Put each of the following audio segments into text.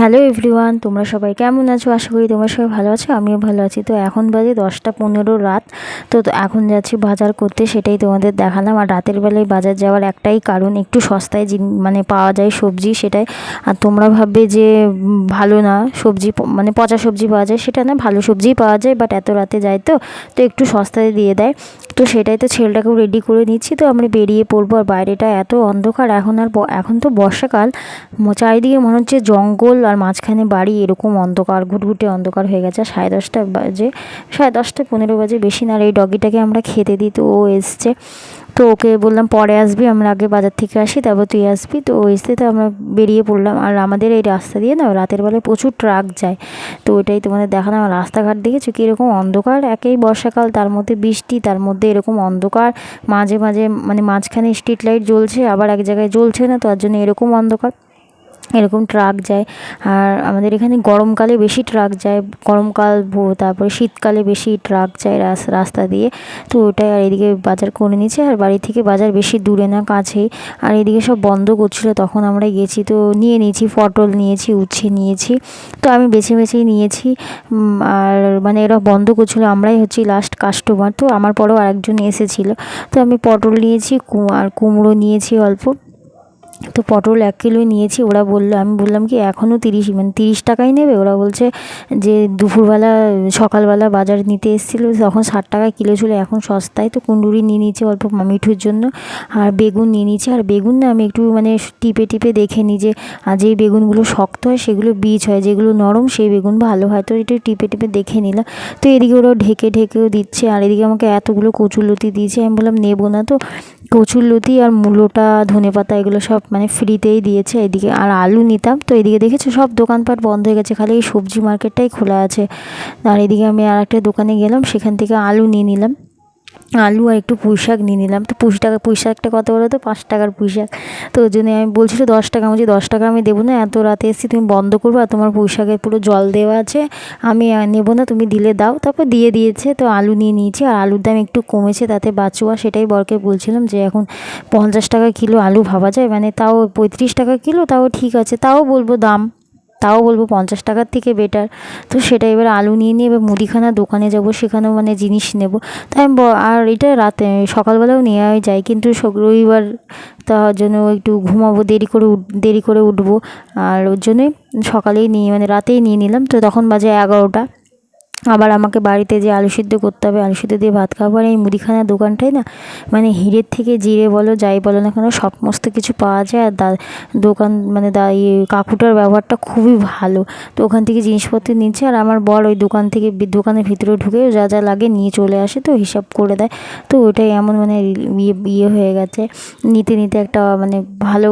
Hello everyone, তোমরা সবাই কেমন আছো? আশা করি তোমরা সবাই ভালো আছো, আমিও ভালো আছি। তো এখন বাজে দশটা পনেরো রাত। তো এখন যাচ্ছি বাজার করতে, সেটাই তোমাদের দেখালাম। আর রাতের বেলায় বাজার যাওয়ার একটাই কারণ, একটু সস্তায় মানে পাওয়া যায় সবজি, সেটাই। আর তোমরা ভাববে যে ভালো না সবজি মানে পচা সবজি পাওয়া যায়, সেটা না, ভালো সবজিই পাওয়া যায় বাট এত রাতে যায় তো তো একটু সস্তায় দিয়ে দেয়। তো সেটাই তো ছেলেটাকেও রেডি করে নিচ্ছি, তো আমরা বেরিয়ে পড়ব। আর বাইরেটা এত অন্ধকার, এখন আর এখন তো বর্ষাকাল। চারিদিকে মনে হচ্ছে জঙ্গল আর মাঝখানে বাড়ি এরকম অন্ধকার, ঘুটঘুটে অন্ধকার হয়ে গেছে। সাড়ে দশটা বাজে, সাড়ে দশটা পনেরো বাজে বেশি না, আর এই ডগিটাকে আমরা খেতে দিই, তো ও এসছে। তো ওকে বললাম, পরে আসবি, আমরা আগে বাজার থেকে আসি, তারপর তুই আসবি। তো এসে তো আমরা বেরিয়ে পড়লাম। আর আমাদের এই রাস্তা দিয়ে না, রাতের বেলায় প্রচুর ট্রাক যায়। তো ওইটাই তোমাদের দেখালাম। রাস্তাঘাট দেখেছ কীরকম অন্ধকার, একেই বর্ষাকাল, তার মধ্যে বৃষ্টি, তার মধ্যে এরকম অন্ধকার। মাঝে মাঝে মানে মাঝখানে স্ট্রিট লাইট জ্বলছে, আবার এক জায়গায় জ্বলছে না তার জন্য এরকম অন্ধকার। এরকম ট্রাক যায়। আর আমাদের এখানে গরমকালে বেশি ট্রাক যায়, গরমকাল তারপরে শীতকালে বেশি ট্রাক যায় রাস- রাস্তা দিয়ে। তো ওটাই আর এদিকে বাজার করে নিয়েছি আর বাড়ি থেকে বাজার বেশি দূরে না, কাছেই। আর এদিকে সব বন্ধ করছিল, তখন আমরা গেছি, তো নিয়ে নিয়েছি, পটল নিয়েছি, উচ্ছে নিয়েছি। তো আমি বেছে বেছেই নিয়েছি আর মানে এরা বন্ধ করছিল, আমরাই হচ্ছি লাস্ট কাস্টমার তো আমার পরেও আরেকজন এসেছিল। তো আমি পটল নিয়েছি আর কুমড়ো নিয়েছি অল্প। তো পটল এক কিলোই নিয়েছি, ওরা বলল, আমি বললাম কি এখনও তিরিশ মানে তিরিশ টাকাই নেবে? ওরা বলছে যে দুপুরবেলা, সকালবেলা বাজার নিতে এসেছিল, তখন ষাট টাকা কিলো ছিল, এখন সস্তায়, তো কুন্দুরি নিয়ে নিয়েছি অল্প মিঠুর জন্য, আর বেগুন নিয়ে নিয়েছি, আর বেগুন না আমি একটু মানে টিপে টিপে দেখে নিই যে যেই বেগুনগুলো শক্ত হয়, সেগুলো বীজ হয়, যেগুলো নরম, সেই বেগুন ভালো হয়, তো একটু টিপে টিপে দেখে নিলাম, তো এদিকে ওরাও ঢেকে ঢেকেও দিচ্ছে, আর এদিকে আমাকে এতগুলো কচুরলতি দিয়েছে, আমি বললাম, নেব না তো। কচুরলতি আর মূলোটা, ধনেপাতা, এগুলো সব মানে ফ্রিতেই দিয়েছে এদিকে। আর আলু নিতাম। তো এদিকে দেখেছ সব দোকানপাট বন্ধ হয়ে গেছে। খালি এই সবজি মার্কেটটাই খোলা আছে। আর এদিকে আমি আর একটা দোকানে গেলাম। সেখান থেকে আলু নিয়ে নিলাম। আলু আর একটু পুঁই শাক নিয়ে নিলাম। তো পুঁই টাকা পুঁই শাকটা কত বলো তো? পাঁচ টাকার পুঁই শাক। তো ওই জন্য আমি বলছিল দশ টাকা, আমি দশ টাকা আমি দেবো না। এত রাতে এসেছি তুমি বন্ধ করবে আর তোমার পুঁই শাকে পুরো জল দেওয়া আছে, আমি নেব না, তুমি দিলে দাও। তারপর দিয়ে দিয়েছে, তো আলু নিয়ে নিয়েছি। আর আলুর দাম একটু কমেছে, তাতে বাঁচুয়া সেটাই বরকে বলছিলাম যে এখন পঞ্চাশ টাকা কিলো আলু ভাবা যায়। মানে তাও পঁয়ত্রিশ টাকা কিলো, তাও ঠিক আছে। তাও বলব দাম। তাও বলব পঞ্চাশ টাকার থেকে বেটার তো সেটা এবার আলু নিয়ে নিয়ে এবার মুদিখানা দোকানে যাব, সেখানেও মানে জিনিস নেব। তাই আমি আর এটা রাতে সকালবেলাও নেওয়া যায়, কিন্তু রবিবার তার জন্য একটু ঘুমাবো, দেরি করে দেরি করে উঠবো। আর ওর জন্যই সকালেই নিয়ে মানে রাতেই নিয়ে নিলাম। তো তখন বাজে এগারোটা। আবার আমাকে বাড়িতে যে আলু সিদ্ধ করতে হবে, আলু সিদ্ধ দিয়ে ভাত খাব, আর এই মুদিখানার দোকানটাই না মানে হিরের থেকে জিরে বলো, যাই বলো না কেন, সমস্ত কিছু পাওয়া যায়। আর দা দোকান মানে দা ইয়ে কাকুটার ব্যবহারটা খুবই ভালো। তো ওখান থেকে জিনিসপত্র নিচ্ছে, আর আমার বর ওই দোকান থেকে দোকানের ভিতরে ঢুকে যা যা লাগে নিয়ে চলে আসে, তো হিসাব করে দেয়। তো ওটাই এমন মানে ইয়ে ইয়ে হয়ে গেছে। নিতে নিতে একটা মানে ভালো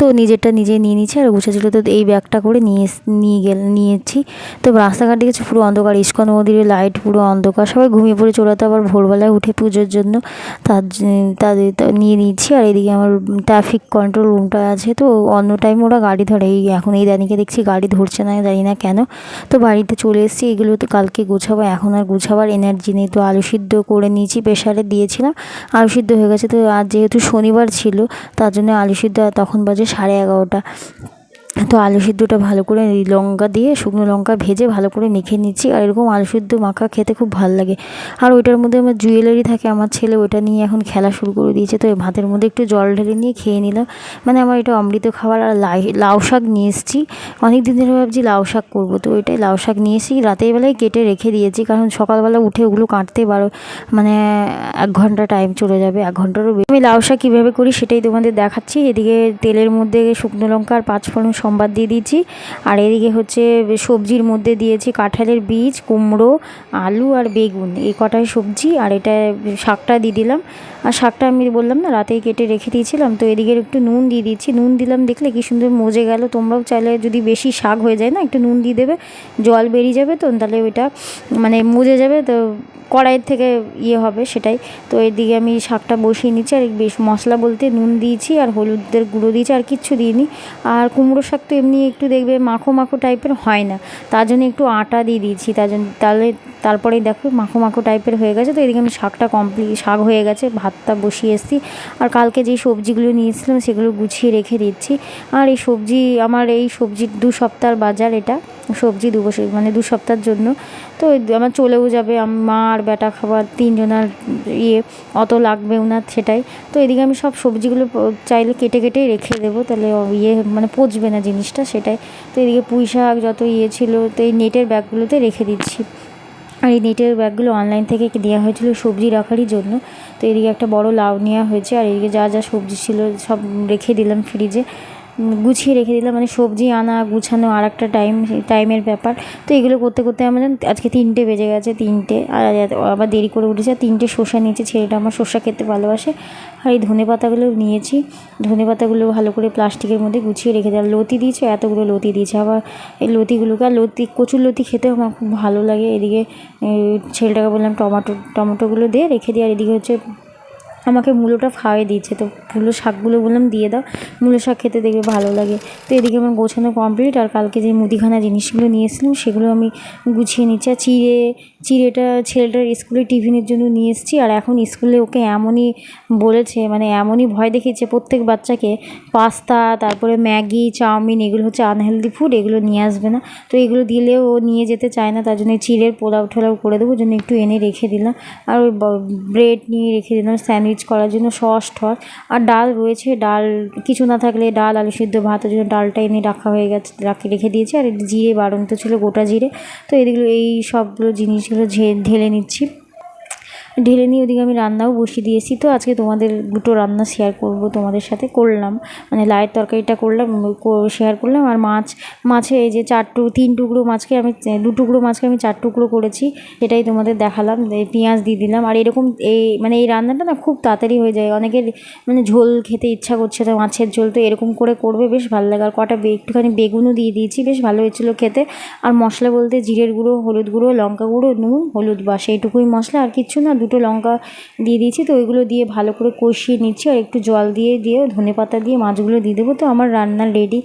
তো নিজেরটা নিজে নিয়ে নিচ্ছে আর গুছাচ্ছিল তো এই ব্যাগটা করে নিয়ে নিয়ে গেল, নিয়েছি। তো রাস্তাঘাট দেখেছি পুরো অন্ধকার, ইস্কন মন্দিরের লাইট পুরো অন্ধকার, সবাই ঘুমিয়ে পড়ে চলে তো আবার ভোরবেলায় উঠে পুজোর জন্য তার তাদের নিয়ে নিচ্ছি আর এদিকে আমার ট্রাফিক কন্ট্রোল রুমটা আছে তো অন্য টাইম ওরা গাড়ি ধরে, এই এখন এই দানিকে দেখছি গাড়ি ধরছে না, জানি না কেন। তো বাড়িতে চলে এসেছি, এগুলো তো কালকে গুছাবো, এখন আর গুছাবার এনার্জি নেই তো আলু সিদ্ধ করে নিয়েছি প্রেশারে দিয়েছিলাম, আলু সিদ্ধ হয়ে গেছে তো আর যেহেতু শনিবার ছিল, তার জন্য আলু সিদ্ধ তখন বাজে সাড়ে এগারোটা। তো আলু সিদ্ধটা ভালো করে লঙ্কা দিয়ে শুকনো লঙ্কা ভেজে ভালো করে মেখে নিচ্ছি। আর এরকম আলু সিদ্ধ মাখা খেতে খুব ভালো লাগে। আর ওইটার মধ্যে আমার জুয়েলারি থাকে, আমার ছেলে ওইটা নিয়ে এখন খেলা শুরু করে দিয়েছে। তো ভাতের মধ্যে একটু জল ঢেলে নিয়ে খেয়ে নিলাম। মানে আমার এটা অমৃত খাবার আর লাউ শাক নিয়ে এসেছি। অনেক দিন ধরে ভাবছি লাউ শাক করব। তো ওইটাই লাউ শাক নিয়ে এসেছি। রাতের বেলায় কেটে রেখে দিয়েছি, কারণ সকালবেলা উঠে ওগুলো কাটতে পারো মানে এক ঘণ্টা টাইম চলে যাবে। এক ঘন্টারও আমি লাউ শাক কীভাবে করি সেটাই তোমাদের দেখাচ্ছি। এদিকে তেলের মধ্যে শুকনো লঙ্কা আর পাঁচফোড়ন সম্বাদ দিয়ে দিয়েছি আর এদিকে হচ্ছে সবজির মধ্যে দিয়েছি কাঁঠালের বীজ, কুমড়ো, আলু আর বেগুন। এই কটাই সবজি আর এটা শাকটা দিয়ে দিলাম। আর শাকটা আমি বললাম না, রাতেই কেটে রেখে দিয়েছিলাম। তো এদিকে একটু নুন দিয়ে দিচ্ছি। নুন দিলাম দেখলে কি সুন্দর মজে গেল। তোমরাও চাইলে যদি বেশি শাক হয়ে যায় না, একটু নুন দিয়ে দেবে। জল বেরিয়ে যাবে তো, তাহলে ওইটা মানে মজে যাবে। তো কড়াইয়ের থেকে ইয়ে হবে সেটাই। তো এদিকে আমি শাকটা বসিয়ে নিচ্ছি। আর বেশ মশলা বলতে নুন দিয়েছি আর হলুদের গুঁড়ো দিয়েছি। আর কিচ্ছু দিইনি। আর কুমড়ো শাক শাক তো এমনি একটু দেখবে মাখো মাখো টাইপের হয় না। তার জন্য একটু আটা দিয়ে দিয়েছি। তার জন্য তাহলে তারপরেই দেখো মাখো মাখো টাইপের হয়ে গেছে। তো এদিকে আমি শাকটা কমপ্লিট শাক হয়ে গেছে, ভাতটা বসিয়ে এসেছি। আর কালকে যেই সবজিগুলো নিয়েছিলাম সেগুলো গুছিয়ে রেখে দিচ্ছি। আর এই সবজি, আমার এই সবজির দু সপ্তাহ বাজার এটা। সবজি দু বছর মানে দু সপ্তাহের জন্য। তো আমার চলেও যাবে মা আর বেটা খাবার, তিনজনার ইয়ে অত লাগবেও না সেটাই। তো এদিকে আমি সব সবজিগুলো চাইলে কেটে কেটেই রেখে দেবো, তাহলে ইয়ে মানে পচবে না জিনিসটা সেটাই। তো এদিকে পুঁই শাক যত ইয়ে ছিল, তো এই নেটের ব্যাগগুলোতে রেখে দিচ্ছি। আর এই নেটের ব্যাগগুলো অনলাইন থেকে দেওয়া হয়েছিল সবজি রাখারই জন্য। তো এদিকে একটা বড় লাউ নেওয়া হয়েছে, আর এদিকে যা যা সবজি ছিল সব রেখে দিলাম ফ্রিজে। গুছিয়ে রেখে দিলাম মানে সবজি আনা, গুছানো আর একটা টাইম টাইমের ব্যাপার। তো এগুলো করতে করতে আমার আজকে তিনটে বেজে গেছে, তিনটে। আর আবার দেরি করে উঠেছে তিনটে শসা নিয়েছি, ছেলেটা আমার শসা খেতে ভালোবাসে। আর এই ধনে পাতাগুলো নিয়েছি। ধনে পাতাগুলো ভালো করে প্লাস্টিকের মধ্যে গুছিয়ে রেখে দেওয়া লতি দিয়েছে, এতগুলো লতি দিয়েছে। আবার এই লতিগুলোকে, আর লতি, কচুর লতি খেতে আমার খুব ভালো লাগে। এদিকে ছেলেটাকে বললাম, টমাটো, টমেটোগুলো দিয়ে রেখে দিয়ে আর এদিকে হচ্ছে আমাকে মূলোটা খাওয়াই দিয়েছে তো মূলো শাকগুলো বললাম দিয়ে দাও। মূলো শাক খেতে দেখবে ভালো লাগে। তো এদিকে আমার গোছানো কমপ্লিট আর কালকে যে মুদিখানা জিনিসগুলো নিয়ে নিয়েছিলাম সেগুলো আমি গুছিয়ে নিচ্ছি। আর চিড়ে, চিড়েটা ছেলেটার স্কুলে টিফিনের জন্য নিয়ে এসেছি আর এখন স্কুলে ওকে এমনই বলেছে মানে এমনই ভয় দেখিয়েছে প্রত্যেক বাচ্চাকে। পাস্তা, তারপরে ম্যাগি, চাউমিন, এগুলো হচ্ছে আনহেলদি ফুড এগুলো নিয়ে আসবে না। তো এগুলো দিলেও ও নিয়ে যেতে চায় না, তার জন্য চিড়ের পোলাও ঠোলাও করে দেবো জন্য একটু এনে রেখে দিলাম। আর ওই ব্রেড নিয়ে রেখে দিলাম, স্যান্ডউইচ করার জন্য সস টস আর ডাল রয়েছে, ডাল কিছু না থাকলে ডাল, আলু সিদ্ধ ভাতের জন্য ডালটা এনে রাখা হয়ে গেছে, রাখি, রেখে দিয়েছি। আর জিরে জিরে তো ছিল, গোটা জিরে। তো এদিকে এই সবগুলো জিনিসগুলো ঢেলে নিচ্ছি। ঢেলে নিয়ে ওদিকে আমি রান্নাও বসিয়ে দিয়েছি। তো আজকে তোমাদের দুটো রান্না শেয়ার করব, তোমাদের সাথে করলাম। মানে লাইয়ের তরকারিটা করলাম শেয়ার করলাম। আর মাছ, মাছে এই যে চার টু তিন টুকরো মাছকে আমি দু টুকরো মাছকে আমি চার টুকরো করেছি, এটাই তোমাদের দেখালাম। পেঁয়াজ দিয়ে দিলাম। আর এরকম এই মানে এই রান্নাটা না খুব তাড়াতাড়ি হয়ে যায়। অনেকের মানে ঝোল খেতে ইচ্ছা করছে না মাছের ঝোল, তো এরকম করে করবে, বেশ ভালো লাগে। আর কটা একটুখানি বেগুনও দিয়ে দিয়েছি, বেশ ভালো হয়েছিল খেতে। আর মশলা বলতে জিরের গুঁড়ো, হলুদ গুঁড়ো, লঙ্কা গুঁড়ো, নুন, হলুদ বাস, এইটুকুই মশলা। আর কিচ্ছু না দুটো লঙ্কা দিয়ে দিয়েছি, তো ওইগুলো দিয়ে ভালো করে কষিয়ে নিচ্ছি আর একটু জল দিয়ে দিয়ে ধনে পাতা দিয়ে মাছগুলো দিয়ে দেবো। তো আমার রান্না রেডি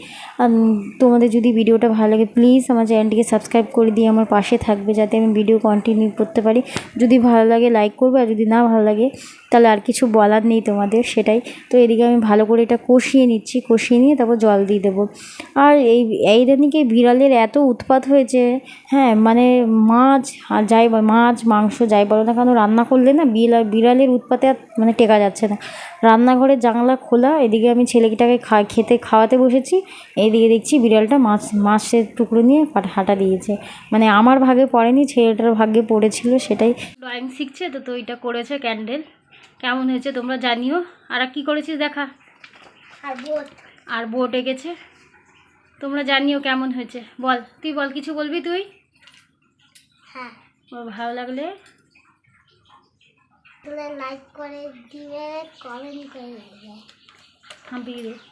তোমাদের যদি ভিডিওটা ভালো লাগে প্লিজ আমার চ্যানেলটিকে সাবস্ক্রাইব করে দিয়ে আমার পাশে থাকবে যাতে আমি ভিডিও কন্টিনিউ করতে পারি। যদি ভালো লাগে লাইক করবে, আর যদি না ভালো লাগে, তাহলে আর কিছু বলার নেই তোমাদের, সেটাই। তো এদিকে আমি ভালো করে এটা কষিয়ে নিচ্ছি, কষিয়ে নিয়ে তারপর জল দিয়ে দেবো। আর এই এই দিনকে বিড়ালের এত উৎপাত হয়েছে? হ্যাঁ মানে মাছ যাই মাছ, মাংস, যাই বলো না কেন, রান্না করলে না বিড়াল বিড়ালের উৎপাতে আর মানে টেকা যাচ্ছে না। রান্নাঘরের জানলা খোলা এদিকে আমি ছেলেটাকে খা খেতে খাওয়াতে বসেছি। এইদিকে দেখছি বিড়ালটা মাছ মাছের টুকরো নিয়ে হাঁটা দিয়েছে। মানে আমার ভাগে পড়েনি ছেলেটার ভাগ্যে পড়েছিল সেটাই। ড্রয়িং শিখছে তো তো এটা করেছে ক্যান্ডেল। কেমন হয়েছে তোমরা জানিও। আর কি করেছিস দেখা? আর বোট। আর বোট এঁকেছে? তোমরা জানিও কেমন হয়েছে। বল তুই বল কিছু বলবি তুই? হ্যাঁ। ভালো লাগলে? লাইক করে দিবে কমেন্ট করে দেবে। হাঁপিয়ে দে।